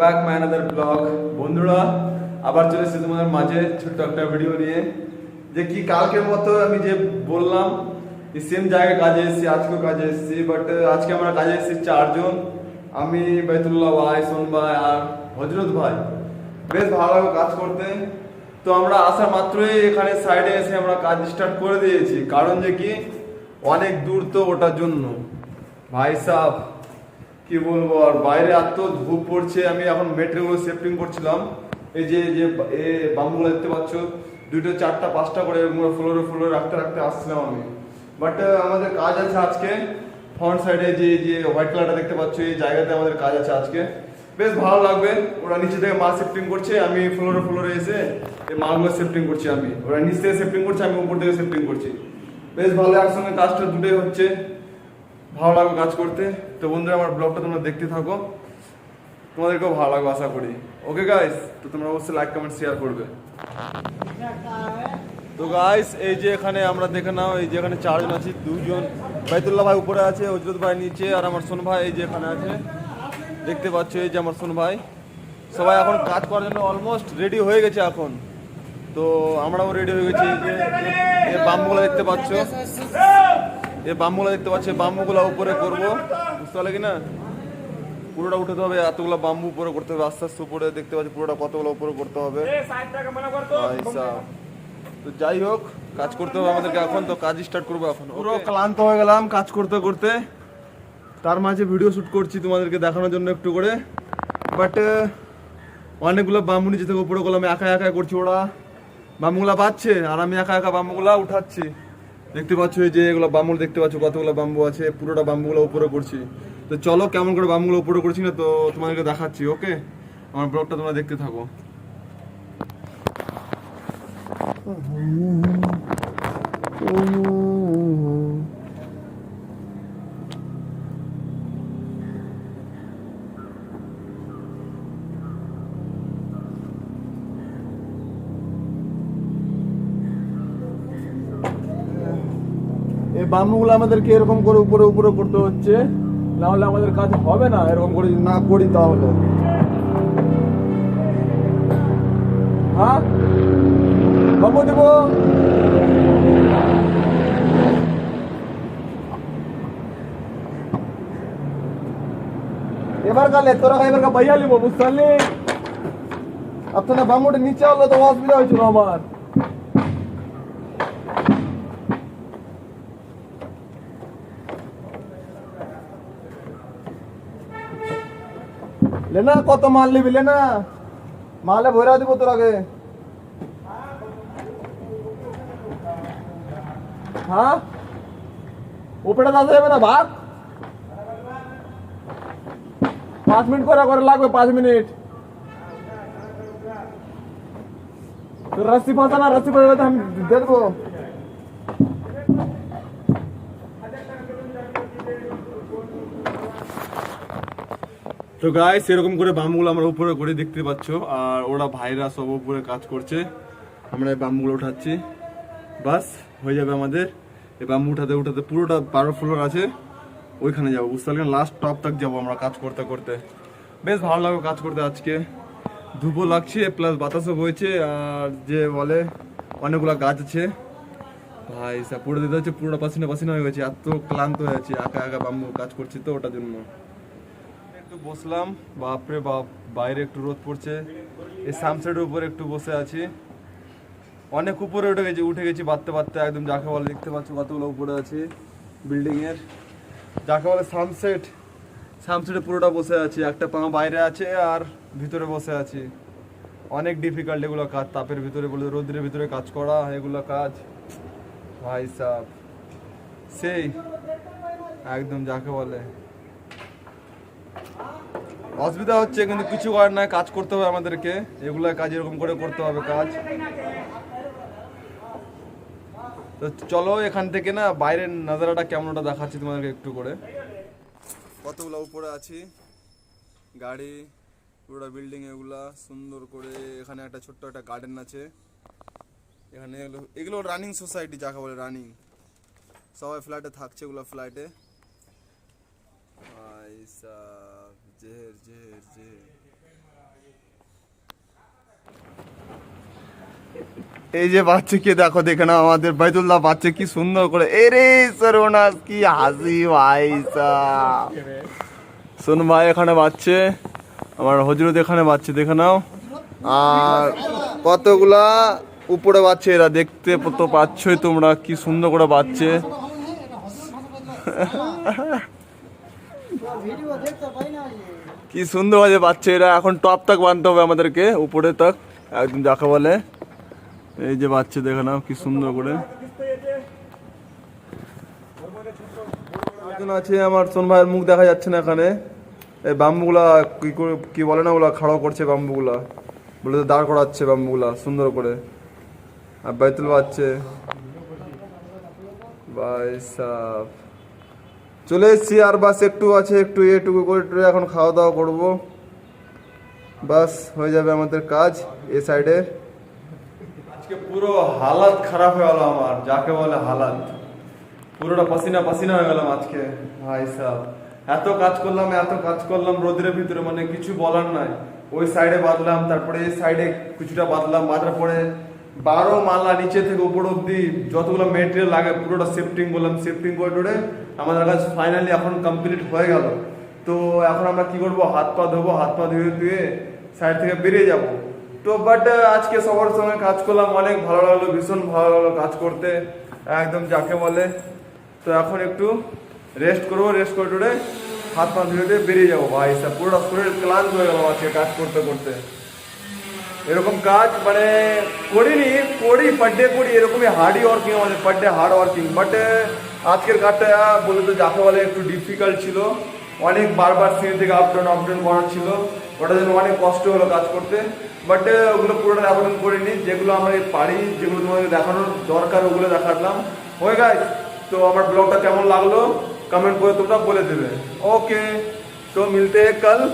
Back my another blog বন্ধুরা, আবার চলে এসেছি তোমাদের মাঝে ছোট্ট একটা ভিডিও নিয়ে। যে কি কালকের মতো আমি যে বললাম সেম জায়গায় কাজে এসেছি, আজকেও কাজে এসেছি বাট আজকে আমরা কাজে এসেছি চারজন। আমি, বাইতুল্লাহ ভাই, সোন ভাই আর হজরত ভাই। বেশ ভালো কাজ করতে। তো আমরা আসার মাত্রই এখানে সাইডে এসে আমরা কাজ স্টার্ট করে দিয়েছি। কারণ যে কি, অনেক দূর তো ওটার জন্য। ভাই সাহ কি বলব, আর বাইরে এত ধূপ পড়ছে, আমি এখন মেটেরিয়াল সেফটিং করছিলাম। এই যে যে, এ বাম্বুগুলো দেখতে পাচ্ছ দুটো চারটা, পাঁচটা করে ফ্লোরে ফ্লোরে রাখতে রাখতে আসছিলাম আমি। বাট আমাদের কাজ আছে আজকে। ফ্রন্ট সাইডে যে যে হোয়াইট কালারটা দেখতে পাচ্ছ, এই জায়গাতে আমাদের কাজ আছে আজকে। বেশ ভালো লাগবে, ওরা নিচে থেকে মাল শিফটিং করছে, আমি ফ্লোরে ফ্লোরে এসে এই মালগুলো শিফটিং করছি আমি। ওরা নিচ থেকে শিফটিং করছে, আমি উপর থেকে শিফটিং করছি। বেশ ভালো, একসঙ্গে কাজটা দুটোই হচ্ছে। ভালো লাগবে কাজ করতে। তো বন্ধুরা, আমার ব্লগটা তোমরা দেখতে থাকো। তোমাদেরকেও ভালো লাগবে, আশা করি। ওকে গাইস তো তোমরা অবশ্যই লাইক কমেন্ট শেয়ার করবে। তো গাইস এই যে এখানে আমরা দেখে নাও, এই যে এখানে চারজন আছি, দুজন। বাইতুল্লাহ ভাই উপরে আছে, হজরত ভাই নিচে, আর আমার সোন ভাই এই যে এখানে আছে। দেখতে পাচ্ছ এই যে আমার সোন ভাই। সবাই এখন কাজ করার জন্য অলমোস্ট রেডি হয়ে গেছে এখন। তো আমরাও রেডি হয়ে গেছি, এই যে, এই বামগুলো দেখতে পাচ্ছ। এই বাম্বুগুলো দেখতে পাচ্ছি বাম্বুগুলো উপরে করব। বুঝতে পারলে কি না পুরোটা উঠাতে হবে এতগুলো বাম্বু উপরে করতে হবে আস্তে আস্তে উপরে দেখতে পাচ্ছি পুরোটা কতগুলো উপরে করতে হবে। তো। যাই হোক কাজ করতে হবে আমাদেরকে এখন তো কাজ স্টার্ট করব এখন পুরো ক্লান্ত হয়ে গেলাম কাজ করতে করতে। তার মাঝে ভিডিও শ্যুট করছি তোমাদেরকে দেখানোর জন্য একটু করে। বাট অনেকগুলো বাম্বু নিচে থেকে উপরে করলাম একা একা করছি ওরা। বাম্বুগুলা পাচ্ছে আর আমি একা একা বাম্বুগুলা উঠাচ্ছি। দেখতে পাচ্ছ যে এগুলো বাম্বুল দেখতে পাচ্ছ কতগুলো বাম্বু আছে পুরোটা বাম্বুগুলো উপরে করছি তো চলো কেমন করে বাম্বুগুলো উপরে করছি না তো তোমাদেরকে দেখাচ্ছি ওকে আমার ব্লগটা তোমরা দেখতে থাকো এই বাম্বুগুলো আমাদেরকে এরকম করে উপরে উপরে করতে হচ্ছে। না হলে আমাদের কাজ হবে না এরকম করে না করি তাহলে। হ্যাঁ? এবার কালে তোরা এবার ভাইয়া লিবো, বুঝতে পারলি? আপনার বাম্বুটা নিচে হলো তো অসুবিধা হয়েছিল আমার। লেনা কত মাল নিবি লেনা মালে ভরা দিব তোর আগে হ্যাঁ উপরে দাদা যাবে না ভাত পাঁচ মিনিট করে করে লাগবে পাঁচ মিনিট তো রস্সি ফাঁসা না রস্সি ফাঁসা আমি তো গাইস এরকম করে বাম্বুগুলো আমরা উপরে করে দেখতে পাচ্ছ, আর ওরা ভাইরা সব উপরে কাজ করছে। আমরা এই বাম্বুগুলো উঠাচ্ছি। বাস, হয়ে যাবে আমাদের। এই বাম্বু উঠাতে উঠাতে পুরোটা বারো ফ্লোর আছে। ওইখানে যাব, বুঝতে পারলেন লাস্ট টপ তক যাব আমরা কাজ করতে করতে। বেশ ভালো লাগবে কাজ করতে আজকে। ধুপও লাগছে প্লাস বাতাসও বইছে, আর যে বলে, অনেকগুলো গাছ আছে। ভাই পুরো দিতে হচ্ছে, পুরোটা পাসিনা পাসিনা হয়ে গেছে, এত ক্লান্ত হয়ে আছে, একা একা বাম্বু কাজ করছি তো ওটার জন্য। একটু বসলাম, বাপরে বাপ, বাইরে একটু রোদ পড়ছে। এই সামসেটের উপরে একটু বসে আছি। অনেক উপরে উঠে গেছি উঠে গেছি বাড়তে বাড়তে, একদম যাকে বলে দেখতে পাচ্ছ কতগুলো উপরে আছে বিল্ডিং এর যাকে বলে সানসেট সানসেটে পুরোটা বসে আছি, একটা পা বাইরে আছে আর ভিতরে বসে আছি। অনেক ডিফিকাল্ট এগুলো কাজ, তাপের ভিতরে বলে রোদ্রের ভিতরে কাজ করা, এগুলো কাজ। ভাই সাহ সেই, একদম যাকে বলে। অসুবিধা হচ্ছে, কিন্তু কিছু করার নাই, কাজ করতে হবে আমাদেরকে। এগুলা কাজ এরকম করে করতে হবে কাজ। তো চলো, এখান থেকে না, বাইরের নাজারাটা কেমন ওটা দেখাচ্ছি তোমাদেরকে একটু করে। কতগুলো উপরে আছি? গাড়ি, পুরোটা বিল্ডিং এগুলা, সুন্দর করে এখানে একটা ছোট্ট একটা গার্ডেন আছে। এখানে এগুলো এগুলো রানিং সোসাইটি যাকে বলে রানিং সবাই ফ্ল্যাটে থাকছে, এগুলো ফ্ল্যাটে জেহের জেহের জেহের এই যে বাচ্চাকে দেখো, দেখে না আমাদের বাইদুল্লাহ বাচ্চা কি সুন্দর করে। এরে সরোনাস কি হাসি ভাই শুন ভাই এখানে বাচ্চে, আমার হজরত এখানে বাচ্চা, দেখে নাও। আর কতগুলা উপরে বাচ্চা এরা দেখতে তো পাচ্ছই তোমরা, কি সুন্দর করে বাচ্চে। কি সুন্দর বাজে বাচ্চা এরা। এখন টপ তাক বানতে হবে আমাদেরকে, উপরে তাক, একদম যাকে বলে। এই যে বাচ্চা দেখে নাও কি সুন্দর করে। আছে আমার, সোন ভাইয়ের মুখ দেখা যাচ্ছে না এখানে। এই বাম্বুগুলা, কি করে, কি বলে না ওগুলা খাড়ো করছে বাম্বুগুলা। বলে তো দাঁড় করাচ্ছে বাম্বুগুলা, সুন্দর করে। আর বাইতুল বাচ্ছে ভাই সাহ চলে এসছি, আর বাস একটু আছে, একটু এটুকু করে এখন খাওয়া দাওয়া করব। বাস হয়ে যাবে আমাদের কাজ এ সাইডে। আজকে পুরো হালাত খারাপ হয়ে গেল আমার, যাকে বলে হালাত। পুরোটা পাসিনা পাসিনা হয়ে গেলাম আজকে, ভাই সাহ এত কাজ করলাম, এত কাজ করলাম, রোদের ভিতরে মানে কিছু বলার নাই। ওই সাইডে বাঁধলাম তারপরে এই সাইডে কিছুটা বাঁধলাম বাঁধার পরে বারো মালা নিচে থেকে উপর অব্দি যতগুলো মেটেরিয়াল লাগে, পুরোটা শিফটিং করলাম শিফটিং করে টোরে আমাদের কাছে ফাইনালি এখন কমপ্লিট হয়ে গেল। তো এখন আমরা কি করব? হাত পা ধোবো, হাত পা ধুয়ে ধুয়ে সাইড থেকে বেরিয়ে যাব। তো বাট আজকে সবার সঙ্গে কাজ করলাম অনেক, ভালো লাগল, ভীষণ ভালো লাগল কাজ করতে, একদম যাকে বলে। তো এখন একটু রেস্ট করব রেস্ট করে টোরে হাত পা ধুয়ে ধুয়ে বেরিয়ে যাব। ভাই পুরোটা শরীর ক্লান্ত হয়ে গেল আজকে কাজ করতে করতে। এরকম কাজ মানে করিনি, করি পার ডে করি, এরকমই হার্ডই ওয়ার্কিং আমাদের per day hard working but আজকের কাজটা বলে তো যাকে বলে, একটু ডিফিকাল্ট ছিল। অনেক বারবার সিঁড়ি থেকে আপডাউন আপডাউন করা ছিল। ওটা জন্য অনেক কষ্ট হলো কাজ করতে। বাট ওগুলো পুরোটা রেকর্ডিং করিনি, যেগুলো আমরা পারি, যেগুলো তোমাদের দেখানোর দরকার, ওগুলো দেখালাম। হয়ে গেছে তো আমার ব্লগটা কেমন লাগল? কমেন্ট করে তোমরা বলে দেবে। ওকে তো মিলতে কাল।